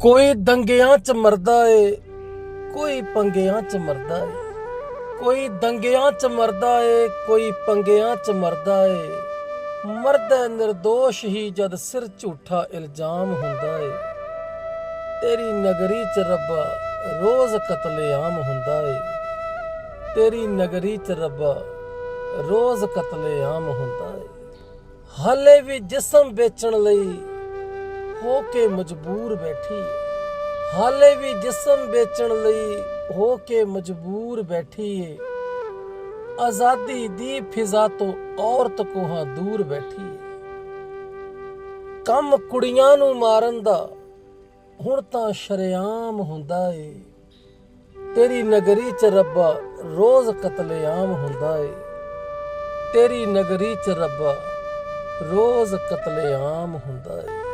ਕੋਈ ਦੰਗਿਆਂ 'ਚ ਮਰਦਾ ਏ, ਕੋਈ ਪੰਗਿਆਂ 'ਚ ਮਰਦਾ ਏ। ਕੋਈ ਦੰਗਿਆਂ 'ਚ ਮਰਦਾ ਏ, ਕੋਈ ਪੰਗਿਆਂ 'ਚ ਮਰਦਾ ਏ। ਮਰਦਾ નિર્ਦੋਸ਼ ਹੀ ਜਦ ਸਿਰ ਝੂਠਾ ਇਲਜ਼ਾਮ ਹੁੰਦਾ ਏ। ਤੇਰੀ ਨਗਰੀ 'ਚ ਰੱਬਾ ਰੋਜ਼ ਕਤਲੇਆਮ ਹੁੰਦਾ ਏ। ਤੇਰੀ ਨਗਰੀ 'ਚ ਰੱਬਾ ਰੋਜ਼ ਕਤਲੇਆਮ ਹੁੰਦਾ ਏ। ਹਾਲੇ ਵੀ ਜਿਸਮ ਵੇਚਣ ਲਈ ਹੋ ਕੇ ਮਜਬੂਰ ਬੈਠੀ। ਹਾਲੇ ਵੀ ਜਿਸਮ ਵੇਚਣ ਲਈ ਹੋ ਕੇ ਮਜਬੂਰ ਬੈਠੀ। ਏ ਆਜ਼ਾਦੀ ਦੀ ਫਿਜ਼ਾ ਤੋਂ ਔਰਤ ਕੋਹਾਂ ਦੂਰ ਬੈਠੀ। ਏ ਕੰਮ ਕੁੜੀਆਂ ਨੂੰ ਮਾਰਨ ਦਾ ਹੁਣ ਤਾਂ ਸ਼ਰੇਆਮ ਹੁੰਦਾ ਏ। ਤੇਰੀ ਨਗਰੀ ਚ ਰੱਬਾ ਰੋਜ਼ ਕਤਲੇਆਮ ਹੁੰਦਾ ਏ। ਤੇਰੀ ਨਗਰੀ ਚ ਰੱਬਾ ਰੋਜ਼ ਕਤਲੇਆਮ ਹੁੰਦਾ ਏ।